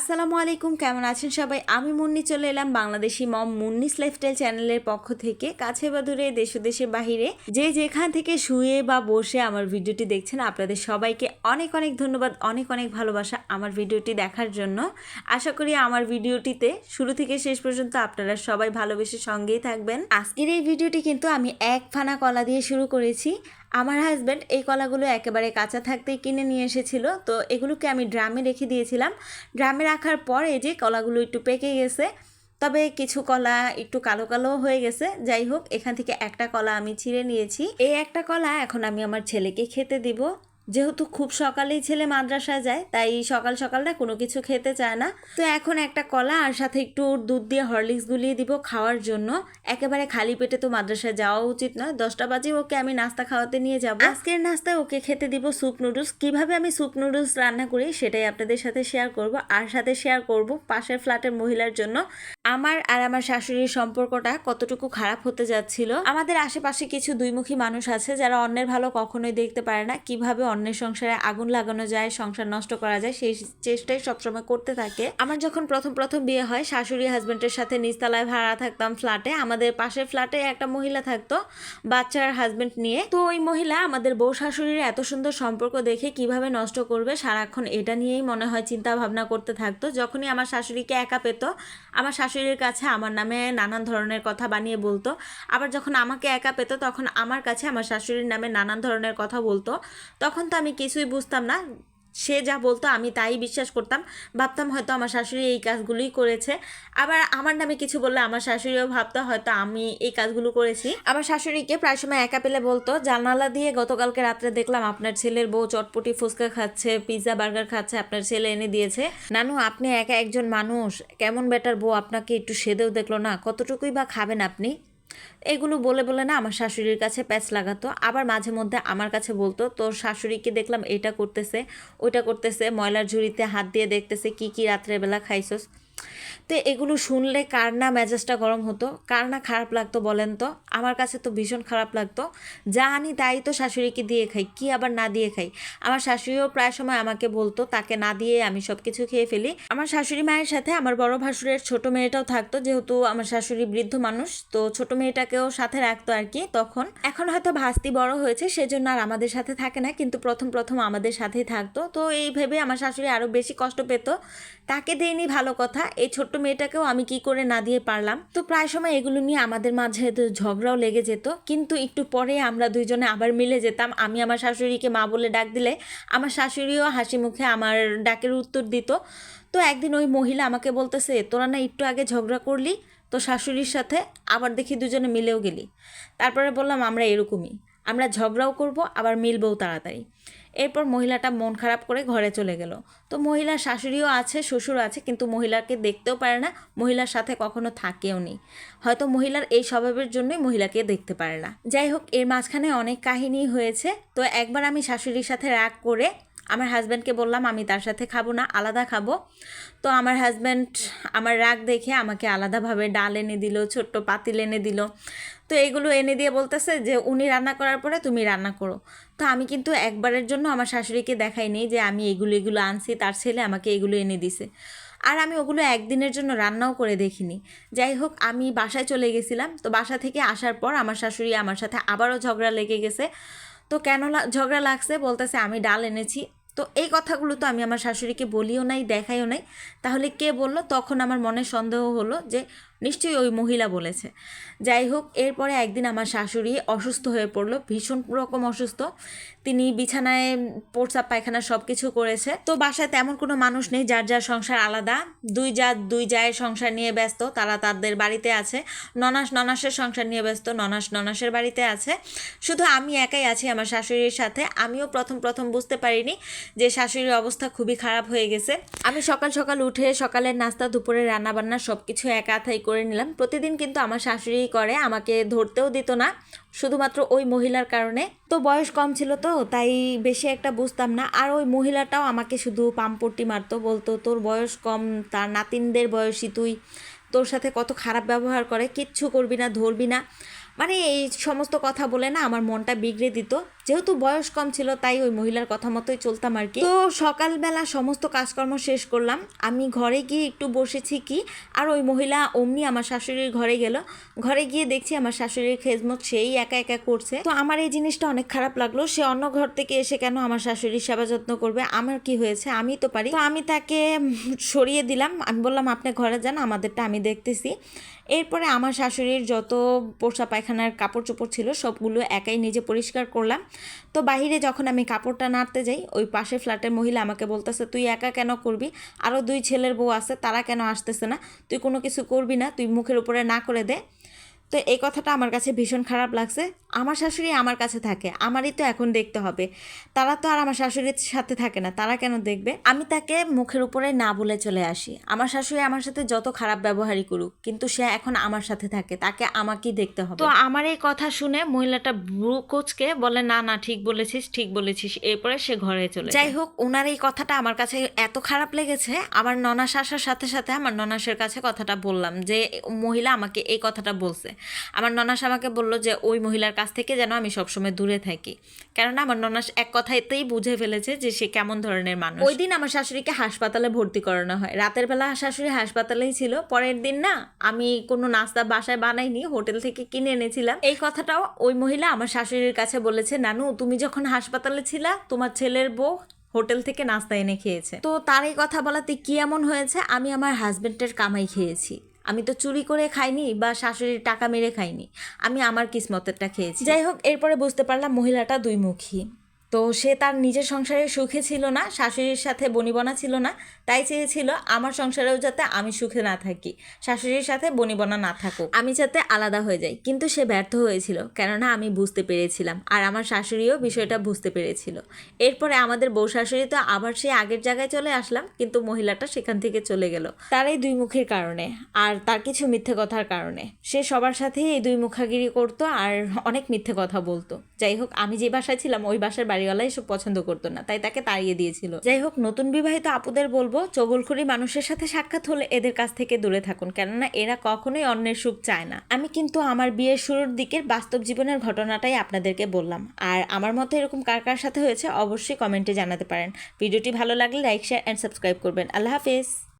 আসসালামু আলাইকুম, কেমন আছেন সবাই? আমি মুন্নি, চলে এলাম বাংলাদেশি মম মুন্নিস লাইফস্টাইল চ্যানেলের পক্ষ থেকে। কাছে বা দূরে, দেশ দেশের বাহিরে। যে যেখান থেকে শুয়ে বা বসে আমার ভিডিওটি দেখছেন, আপনাদের সবাইকে অনেক অনেক ধন্যবাদ, অনেক অনেক ভালোবাসা আমার ভিডিওটি দেখার জন্য। আশা করি আমার ভিডিওটিতে শুরু থেকে শেষ পর্যন্ত আপনারা সবাই ভালোবেসে সঙ্গেই থাকবেন। আজকের এই ভিডিওটি কিন্তু আমি এক ফানা কলা দিয়ে শুরু করেছি। আমার হাজব্যান্ড এই কলাগুলো একেবারে কাঁচা থাকতেই কিনে নিয়ে এসেছিল। তো এগুলোকে আমি ড্রামে রেখে দিয়েছিলাম। ড্রামে রাখার পর এই যে কলাগুলো একটু পেকে গেছে, তবে কিছু কলা একটু কালো কালো হয়ে গেছে। যাই হোক, এখান থেকে একটা কলা আমি ছিঁড়ে নিয়েছি। এই একটা কলা এখন আমি আমার ছেলেকে খেতে দিব। যেহেতু খুব সকালেই ছেলে মাদ্রাসায় যায়, তাই সকাল সকালটা কোনো কিছু খেতে চায় না। তো এখন একটা কলা আর সাথে একটু দুধ দিয়ে হরলিক্স গুলিয়ে দিব খাওয়ার জন্য। একেবারে খালি পেটে তো মাদ্রাসায় যাওয়া উচিত নয়। দশটা বাজে ওকে আমি নাস্তা খাওয়াতে নিয়ে যাব। আজকের নাস্তায় ওকে খেতে দিব স্যুপ নুডলস। কীভাবে আমি স্যুপ নুডলস রান্না করি সেটাই আপনাদের সাথে শেয়ার করব। আর সাথে শেয়ার করব পাশের ফ্ল্যাটের মহিলার জন্য। আমার আর আমার শাশুড়ির সম্পর্কটা কতটুকু খারাপ হতে যাচ্ছিল। আমাদের আশেপাশে কিছু দুইমুখী মানুষ আছে যারা অন্যের ভালো কখনোই দেখতে পারে না। কীভাবে অন্যের সংসারে আগুন লাগানো যায়, সংসার নষ্ট করা যায়, সেই চেষ্টাই সবসময় করতে থাকে। আমার যখন প্রথম প্রথম বিয়ে হয়, শাশুড়ি হাজবেন্ডের সাথে নিচতলায় ভাড়া থাকতাম ফ্ল্যাটে আমাদের পাশের ফ্ল্যাটে একটা মহিলা থাকতো, বাচ্চার হাজবেন্ড নিয়ে। তো ওই মহিলা আমাদের বউ শাশুড়ির এত সুন্দর সম্পর্ক দেখে কীভাবে নষ্ট করবে, সারাক্ষণ এটা নিয়েই মনে হয় চিন্তা ভাবনা করতে থাকতো। যখনই আমার শাশুড়িকে একা পেতো, আমার শাশুড়ির কাছে আমার নামে নানান ধরনের কথা বানিয়ে বলতো। আবার যখন আমাকে একা পেতো, তখন আমার কাছে আমার শাশুড়ির নামে নানান ধরনের কথা বলতো। তখন তো আমি কিছুই বুঝতাম না। সে যা বলতো আমি তাই বিশ্বাস করতাম। ভাবতাম হয়তো আমার শাশুড়ি এই কাজগুলোই করেছে। আবার আমার নামে কিছু বললে আমার শাশুড়িও ভাবতো হয়তো আমি এই কাজগুলো করেছি। আমার শাশুড়িকে প্রায় সময় একা পেলে বলতো, জানালা দিয়ে গতকালকে রাত্রে দেখলাম আপনার ছেলের বউ চটপটি ফুচকা খাচ্ছে, পিৎজা, বার্গার খাচ্ছে, আপনার ছেলে এনে দিয়েছে। নানু, আপনি একা একজন মানুষ, কেমন বেটার বউ আপনাকে একটু সেদেও দেখল না? কতটুকুই বা খাবেন আপনি? এগুলো বলে বলে না আমার শাশুড়ির কাছে প্যাচ লাগাতো। আবার মাঝে মধ্যে আমার কাছে বলতো, তোর শাশুড়িকে দেখলাম এটা করতেছে, ওইটা করতেছে, ময়লার ঝুড়িতে হাত দিয়ে দেখতেছে, কি কি রাত্রেবেলা খাইছস? তো এগুলো শুনলে কার না মেজাজটা গরম হতো? কার না খারাপ লাগতো বলেন তো? আমার কাছে তো ভীষণ খারাপ লাগতো। যা আনি তাই তো শাশুড়িকে দিয়ে খাই, কি আবার না দিয়ে খাই? আমার শাশুড়িও প্রায় সময় আমাকে বলতো, তাকে না দিয়ে আমি সব কিছু খেয়ে ফেলি। আমার শাশুড়ি মায়ের সাথে আমার বড় ভাসুরের ছোট মেয়েটাও থাকতো, যেহেতু আমার শাশুড়ি বৃদ্ধ মানুষ, তো ছোট মেয়েটাকেও সাথে রাখতো আর কি তখন। এখন হয়তো ভাস্তি বড় হয়েছে, সেজন্য আর আমাদের সাথে থাকে না, কিন্তু প্রথম প্রথম আমাদের সাথেই থাকতো। তো এই ভেবে আমার শাশুড়ি আরও বেশি কষ্ট পেত। তাকে দেয়নি ভালো কথা এই ছোট্ট মেয়েটাকেও আমি কি করে না দিয়ে পারলাম? তো প্রায় সময় এগুলো নিয়ে আমাদের মাঝে তো ঝগড়াও লেগে যেত। কিন্তু একটু পরে আমরা দুইজনে আবার মিলে যেতাম। আমি আমার শাশুড়িকে মা বলে ডাক দিলে আমার শাশুড়িও হাসি মুখে আমার ডাকের উত্তর দিত। তো একদিন ওই মহিলা আমাকে বলতেছে, তোরা না একটু আগে ঝগড়া করলি, তো শাশুড়ির সাথে আবার দেখি দুজনে মিলেও গেলি। তারপরে বললাম, আমরা এরকমই। আমরা ঝগড়াও করব, আবার মিলবও তাড়াতাড়ি। এরপর মহিলাটা মন খারাপ করে ঘরে চলে গেল। তো মহিলার শাশুড়িও আছে শ্বশুর আছে, কিন্তু মহিলাকে দেখতেও পারে না, মহিলার সাথে কখনো থাকেও নি। হয়তো মহিলার এই স্বভাবের জন্যই মহিলাকে দেখতে পারে না। যাই হোক, এর মাঝখানে অনেক কাহিনী হয়েছে। তো একবার আমি শাশুড়ির সাথে রাগ করে আমার হাজব্যান্ডকে বললাম, আমি তার সাথে খাব না, আলাদা খাব। তো আমার হাজব্যান্ড আমার রাগ দেখে আমাকে আলাদাভাবে ডাল এনে দিল, ছোট্ট পাতিল এনে দিল। তো এগুলো এনে দিয়ে বলতেছে যে, উনি রান্না করার পরে তুমি রান্না করো। তো আমি কিন্তু একবারের জন্য আমার শাশুড়িকে দেখাই দেখাইনি যে, আমি এগুলো এগুলো আনছি, তার ছেলে আমাকে এগুলো এনে দিছে। আর আমি ওগুলো একদিনের জন্য রান্নাও করে দেখিনি। যাই হোক, আমি বাসায় চলে গেছিলাম। তো বাসা থেকে আসার পর আমার শাশুড়ি আমার সাথে আবারও ঝগড়া লেগে গেছে। তো কেন ঝগড়া লাগছে? বলতেছে, আমি ডাল এনেছি। তো এই কথাগুলো তো আমি আমার শাশুড়িকে বলিও নাই, দেখাইও নাই। তাহলে কে বলল? তখন আমার মনে সন্দেহ হলো যে নিশ্চয়ই ওই মহিলা বলেছে। যাই হোক, এরপরে একদিন আমার শাশুড়ি অসুস্থ হয়ে পড়ল, ভীষণ রকম অসুস্থ। তিনি বিছানায় প্রস্রাব পায়খানা সব কিছু করেছে। তো বাসায় তেমন কোনো মানুষ নেই, যার যার সংসার আলাদা। দুই যা দুই জায়ের সংসার নিয়ে ব্যস্ত, তারা তাদের বাড়িতে আছে। ননাস ননাসের সংসার নিয়ে ব্যস্ত, ননাস ননাসের বাড়িতে আছে। শুধু আমি একাই আছি আমার শাশুড়ির সাথে। আমিও প্রথম প্রথম বুঝতে পারিনি যে শাশুড়ির অবস্থা খুবই খারাপ হয়ে গেছে। আমি সকাল সকাল উঠে সকালের নাস্তা দুপুরে রান্না বান্না সব কিছু একা হাতাই করে নিলাম। প্রতিদিন কিন্তু আমার শাশুড়ি করে, আমাকে ধরতেও দিত না, শুধুমাত্র ওই মহিলার কারণে। তো বয়স কম ছিল তো, তাই বেশি একটা বুঝতাম না। আর ওই মহিলাটাও আমাকে শুধু পাম্পট্টি মারতো, বলতো, তোর বয়স কম, তার নাতিনদের বয়সী তুই, তোর সাথে কত খারাপ ব্যবহার করে, কিচ্ছু করবি না, ধরবি না। মানে এই সমস্ত কথা বলে না আমার মনটা বিগড়ে দিত। যেহেতু বয়স কম ছিল, তাই ওই মহিলার কথা মতোই চলতাম আর কি। তো সকালবেলা সমস্ত কাজকর্ম শেষ করলাম। আমি ঘরে গিয়ে একটু বসেছি কি, আর ওই মহিলা অমনি আমার শাশুড়ির ঘরে গেল। ঘরে গিয়ে দেখছি আমার শাশুড়ির খেজমত সেই একা একা করছে। তো আমার এই জিনিসটা অনেক খারাপ লাগল। সে অন্য ঘর থেকে এসে কেন আমার শাশুড়ির সেবা যত্ন করবে? আমার কি হয়েছে? আমি তো পারি। তো আমি তাকে সরিয়ে দিলাম। আমি বললাম, আপনি ঘরে যান, আমাদেরটা আমি দেখতেছি। এরপরে আমার শাশুড়ির যত পোষা পায়খানার কাপড় চোপড় ছিল, সবগুলো একাই নিজে পরিষ্কার করলাম। তো বাহিরে যখন আমি কাপড়টা নাড়তে যাই, ওই পাশে ফ্ল্যাটের মহিলা আমাকে বলতেছে, তুই একা কেন করবি? আরও দুই ছেলের বউ আছে, তারা কেন আসতেছে না? তুই কোনো কিছু করবি না, তুই মুখের উপরে না করে দে। তো এই কথাটা আমার কাছে ভীষণ খারাপ লাগছে। আমার শাশুড়ি আমার কাছে থাকে আমারই তো এখন দেখতে হবে। তারা তো আর আমার শাশুড়ির সাথে থাকে না তারা কেন দেখবে? আমি তাকে মুখের উপরে না বলে চলে আসি। আমার শাশুড়ি আমার সাথে যত খারাপ ব্যবহারই করুক কিন্তু সে এখন আমার সাথে থাকে তাকে আমাকেই দেখতে হবে। তো আমার এই কথা শুনে মহিলাটা ব্রু কোচকে বলে না না ঠিক বলেছিস ঠিক বলেছিস। এরপরে সে ঘরে চলে যাই হোক ওনার এই কথাটা আমার কাছে এত খারাপ লেগেছে আমার ননাস আসার সাথে সাথে আমার ননাসের কাছে কথাটা বললাম যে মহিলা আমাকে এই কথাটা বলছে। আমার ননাস আমাকে বলল যে, ওই মহিলার কাছ থেকে যেন আমি সবসময় দূরে থাকি। কেননা আমার ননাস এক কথাতেই বুঝে ফেলেছে যে, সে কেমন ধরনের মানুষ। ওই দিন আমার শাশুড়িকে হাসপাতালে ভর্তি করানো হয়। রাতের বেলা শাশুড়ি হাসপাতালেই ছিল। পরের দিন না, আমি কোনো নাস্তা বাসায় বানাইনি, হোটেল থেকে কিনে এনেছিলাম। এই কথাটাও ওই মহিলা আমার শাশুড়ির কাছে বলেছে, নানু, তুমি যখন হাসপাতালে ছিলা, তোমার ছেলের বউ হোটেল থেকে নাস্তা এনে খেয়েছে। তো তার এই কথা বলাতে কি এমন হয়েছে? আমি আমার হাজবেন্ডের কামাই খেয়েছি। আমি তো চুরি করে খাইনি বা শাশুড়ির টাকা মেরে খাইনি। আমি আমার কিসমতেরটা খেয়েছি। যাই হোক, এরপরে বুঝতে পারলাম মহিলাটা দুইমুখী। তো সে তার নিজের সংসারে সুখে ছিল না, শাশুড়ির সাথে বনিবনা ছিল না, তাই চেয়েছিল আমার সংসারেও যাতে আমি সুখে না থাকি, শাশুড়ির সাথে বনিবনা না থাকুক। আমি যাতে আলাদা হয়ে যাই। কিন্তু সে ব্যর্থ হয়েছিল, কেননা আমি বুঝতে পেরেছিলাম, আর আমার শাশুড়িও বিষয়টা বুঝতে পেরেছিল। এরপরে আমাদের বউ শাশুড়ি তো আবার সেই আগের জায়গায় চলে আসলাম, কিন্তু মহিলাটা সেখান থেকে চলে গেল, তার এই দুই মুখের কারণে, আর তার কিছু মিথ্যে কথার কারণে। সে সবার সাথেই এই দুই মুখাগিরি করতো আর অনেক মিথ্যে কথা বলতো। যাই হোক, আমি যে বাসায় ছিলাম, ওই বাসার বাড়িওয়ালা এসব পছন্দ করতো না, তাই তাকে তাড়িয়ে দিয়েছিল। যাই হোক নতুন বিবাহিত আপুদের বলব, চগলখড়ি মানুষের সাথে সাক্ষাৎ হলে এদের কাছ থেকে দূরে থাকুন, কেননা এরা কখনোই অন্যের সুখ চায় না। আমি কিন্তু আমার বিয়ের শুরুর দিকের বাস্তব জীবনের ঘটনাটাই আপনাদেরকে বললাম, আর আমার মতো এরকম কার কার সাথে হয়েছে অবশ্যই কমেন্টে জানাতে পারেন। ভিডিওটি ভালো লাগলে লাইক, শেয়ার অ্যান্ড সাবস্ক্রাইব করবেন। আল্লাহ হাফিজ।